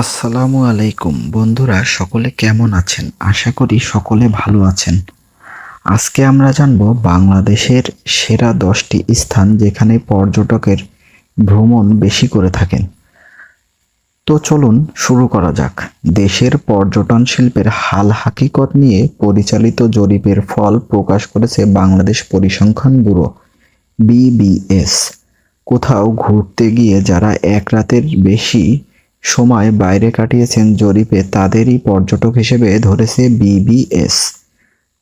আসসালামু আলাইকুম। বন্ধুরা, সকলে কেমন আছেন? আশা করি সকলে ভালো আছেন। আজকে আমরা জানব বাংলাদেশের সেরা দশটি স্থান যেখানে পর্যটকের ভ্রমণ বেশি করে থাকেন। তো চলুন শুরু করা যাক। দেশের পর্যটন শিল্পের হাল হাকিকত নিয়ে পরিচালিত জরিপের ফল প্রকাশ করেছে বাংলাদেশ পরিসংখ্যান ব্যুরো, বিবিএস। কোথাও ঘুরতে গিয়ে যারা এক রাতের বেশি সময় বাইরে কাটিয়েছেন জরিপে তাদেরই পর্যটক হিসেবে ধরেছে বিবিএস।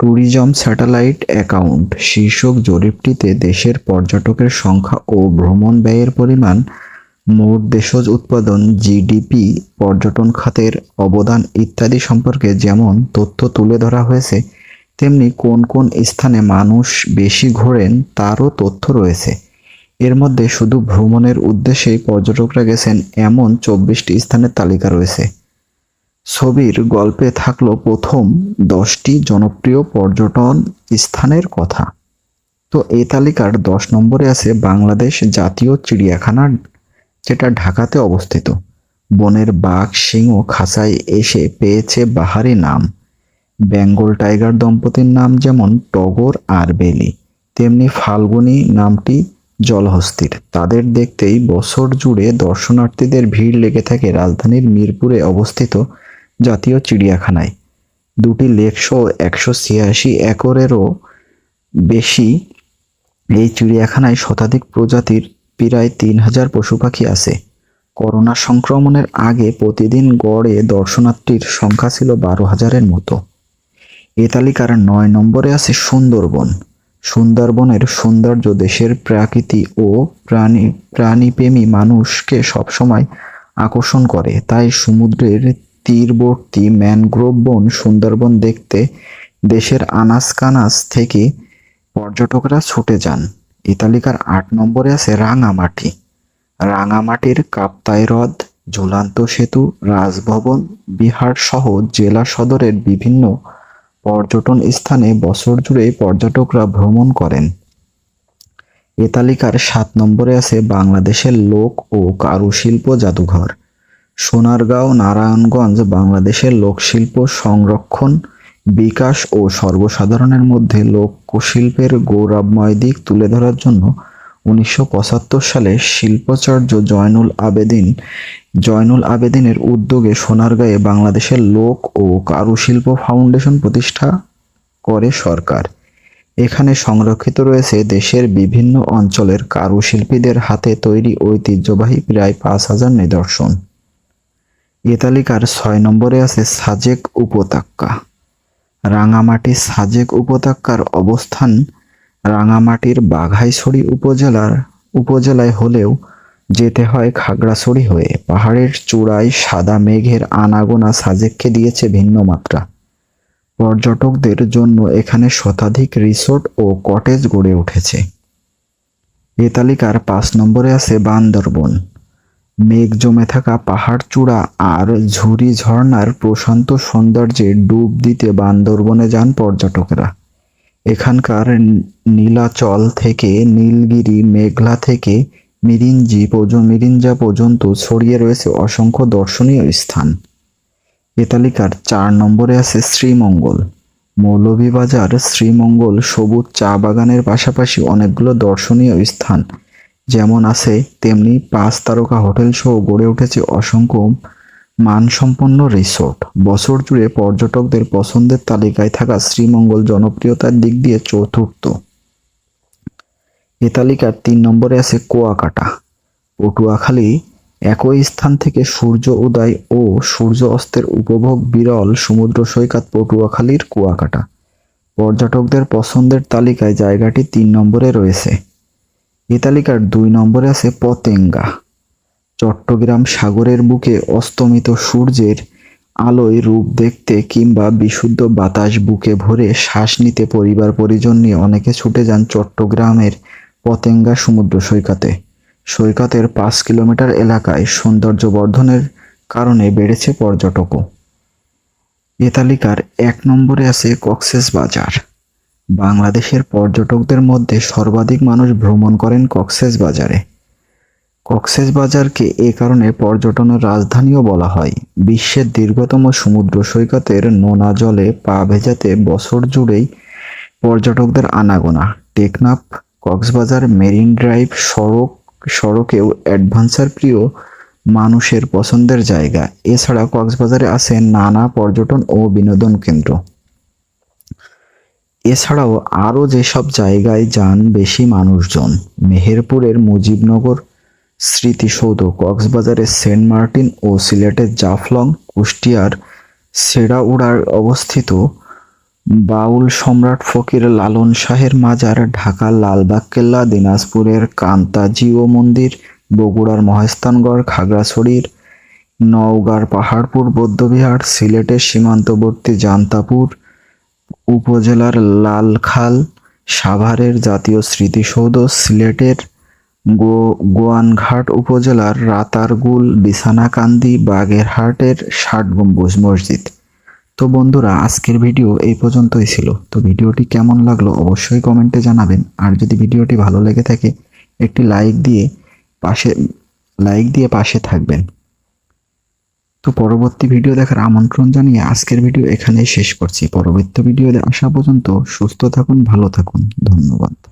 ট্যুরিজম স্যাটেলাইট অ্যাকাউন্ট শীর্ষক জরিপটিতে দেশের পর্যটকের সংখ্যা ও ভ্রমণ ব্যয়ের পরিমাণ, মোট দেশজ উৎপাদন, জিডিপি, পর্যটন খাতের অবদান ইত্যাদি সম্পর্কে যেমন তথ্য তুলে ধরা হয়েছে, তেমনি কোন কোন স্থানে মানুষ বেশি ঘোরেন তারও তথ্য রয়েছে। এর মধ্যে শুধু ভ্রমণের উদ্দেশ্যেই পর্যটকরা গেছেন এমন চব্বিশটি স্থানের তালিকা রয়েছে। ছবির গল্পে থাকল প্রথম দশটি জনপ্রিয় পর্যটন স্থানের কথা। তো এই তালিকার দশ নম্বরে আছে বাংলাদেশ জাতীয় চিড়িয়াখানা, যেটা ঢাকাতে অবস্থিত। বনের বাঘ, সিংহ, খাঁচায় এসে পেয়েছে বাহারি নাম। বেঙ্গল টাইগার দম্পতির নাম যেমন টগর আর বেলি, তেমনি ফাল্গুনী নামটি জলহস্তির। তাদের দেখতেই বছর জুড়ে দর্শনার্থীদের ভিড় লেগে থাকে রাজধানীর মিরপুরে অবস্থিত জাতীয় চিড়িয়াখানায়। দুটি লেকশো একশো ছিয়াশি একরেরও বেশি এই চিড়িয়াখানায় শতাধিক প্রজাতির প্রায় তিন হাজার পশু পাখি আছে। করোনা সংক্রমণের আগে প্রতিদিন গড়ে দর্শনার্থীর সংখ্যা ছিল বারো হাজারের মতো। এ তালিকার নয় নম্বরে আছে সুন্দরবন। সুন্দরবনের সৌন্দর্য দেশের প্রাকৃতি ও প্রাণী, প্রাণীপ্রেমী মানুষকে সবসময় আকর্ষণ করে। তাই সমুদ্রের তীরবর্তী ম্যানগ্রোভ বন সুন্দরবন দেখতে দেশের আনাস কানাস থেকে পর্যটকরা ছুটে যান। এ তালিকার আট নম্বরে আছে রাঙামাটি। রাঙামাটির কাপ্তাই হ্রদ, ঝুলান্ত সেতু, রাজভবন বিহার সহ জেলা সদরের বিভিন্ন পর্যটন স্থানে বছর জুড়ে পর্যটকরা ভ্রমণ করেন। এ তালিকার সাত নম্বরে আছে বাংলাদেশের লোক ও কারুশিল্প জাদুঘর। সোনারগাঁও, নারায়ণগঞ্জ বাংলাদেশের লোকশিল্প সংরক্ষণ, বিকাশ ও সর্বসাধারণের মধ্যে লোকশিল্পের গৌরবময় দিক তুলে ধরার জন্য উনিশশো পঁচাত্তর সালে শিল্পাচার্য জয়নুল আবেদিন জয়নুল আবেদিনের উদ্যোগে সোনারগাঁয়ে বাংলাদেশের লোক ও কারুশিল্প ফাউন্ডেশন প্রতিষ্ঠা করে সরকার। এখানে সংরক্ষিত রয়েছে দেশের বিভিন্ন অঞ্চলের কারুশিল্পীদের হাতে তৈরি ঐতিহ্যবাহী প্রায় পাঁচ হাজার নিদর্শন। এ তালিকার ছয় নম্বরে আছে সাজেক উপত্যকা। রাঙামাটি সাজেক উপত্যকার অবস্থান রাঙামাটির বাঘাইছড়ি উপজেলার উপজেলায় হলেও যেতে হয় খাগড়াছড়ি হয়ে। পাহাড়ের চূড়ায় সাদা মেঘের আনাগোনা সাজেককে দিয়েছে ভিন্ন মাত্রা। পর্যটকদের জন্য এখানে শতাধিক রিসোর্ট ও কটেজ গড়ে উঠেছে। এ তালিকার পাঁচ নম্বরে আছে বান্দরবন। মেঘ জমে থাকা পাহাড় চূড়া আর ঝুরি ঝর্ণার প্রশান্ত সৌন্দর্যে ডুব দিতে বান্দরবনে যান পর্যটকেরা। এখানকার নীলাচল থেকে নীলগিরি, মেঘলা থেকে মিরিঞ্জি মিরিঞ্জা পর্যন্ত ছড়িয়ে রয়েছে অসংখ্য দর্শনীয় স্থান। এ তালিকার চার নম্বরে আছে শ্রীমঙ্গল। মৌলভীবাজার, শ্রীমঙ্গল সবুজ চা বাগানের পাশাপাশি অনেকগুলো দর্শনীয় স্থান। যেমন আছে তেমনি পাঁচ তারকা হোটেল সহ গড়ে উঠেছে অসংখ্য মানসম্পন্ন রিসোর্ট। বছর জুড়ে পর্যটকদের পছন্দের তালিকায় থাকা শ্রীমঙ্গল জনপ্রিয়তার দিক দিয়ে চতুর্থ। এ তালিকার তিন নম্বরে আছে কুয়াকাটা। পটুয়াখালী একই স্থান থেকে সূর্য উদয় ও সূর্য অস্তের উপভোগ বিরল সমুদ্র সৈকত পটুয়াখালীর কুয়াকাটা। পর্যটকদের পছন্দের তালিকায় জায়গাটি তিন নম্বরে রয়েছে। এ তালিকার দুই নম্বরে আছে পতেঙ্গা। চট্টগ্রাম সাগরের বুকে অস্তমিত সূর্যের আলোয় রূপ দেখতে কিংবা বিশুদ্ধ বাতাস বুকে ভরে শ্বাস নিতে পরিবার পরিজন নিয়ে অনেকে ছুটে যান চট্টগ্রামের পতেঙ্গা সমুদ্র সৈকতে। সৈকতের পাঁচ কিলোমিটার এলাকায় সৌন্দর্য বর্ধনের কারণে বেড়েছে পর্যটকও। এ তালিকার এক নম্বরে আছে কক্সেস বাজার। বাংলাদেশের পর্যটকদের মধ্যে সর্বাধিক মানুষ ভ্রমণ করেন কক্সেস বাজারে। কক্সবাজারকে এ কারণে পর্যটনের রাজধানীও বলা হয়। বিশ্বের দীর্ঘতম সমুদ্র সৈকতের নোনা জলে পা ভেজাতে বছর জুড়েই পর্যটকদের আনাগোনা। টেকনাফ, কক্সবাজার, মেরিন ড্রাইভ, সড়ক, সড়কেও অ্যাডভেঞ্চার প্রিয় মানুষের পছন্দের জায়গা। এছাড়া কক্সবাজারে আছে নানা পর্যটন ও বিনোদন কেন্দ্র। এছাড়াও আরও যেসব জায়গায় যান বেশি মানুষজন, মেহেরপুরের মুজিবনগর স্মৃতিসৌধ কক্সবাজারের সেন্ট মার্টিন ও সিলেটের জাফলং, কুষ্টিয়ার সেরাউড়ার অবস্থিত বাউল সম্রাট ফকির লালন শাহের মাজার ঢাকার লালবাগ কেল্লা দিনাজপুরের কান্তাজিও মন্দির, বগুড়ার মহেস্তানগড় খাগড়াছড়ির নওগাঁর পাহাড়পুর, বৌদ্ধবিহার, সিলেটের সীমান্তবর্তী জান্তাপুর, উপজেলার লালখাল, সাভারের জাতীয় স্মৃতিসৌধ, সিলেটের গোয়ানঘাট উপজেলার রাতারগুল, বিছানাকান্দি, বাগেরহাটের ষাট গম্বুজ মসজিদ। তো বন্ধুরা, আজকের ভিডিও এই পর্যন্তই ছিল। তো ভিডিওটি কেমন লাগল অবশ্যই কমেন্টে জানাবেন। আর যদি ভিডিওটি ভালো লেগে থাকে, একটি লাইক দিয়ে পাশে, লাইক দিয়ে পাশে থাকবেন। তো পরবর্তী ভিডিও দেখার আমন্ত্রণ জানিয়ে আজকের ভিডিও এখানেই শেষ করছি। পরবর্তী ভিডিও আসা পর্যন্ত সুস্থ থাকুন, ভালো থাকুন। ধন্যবাদ।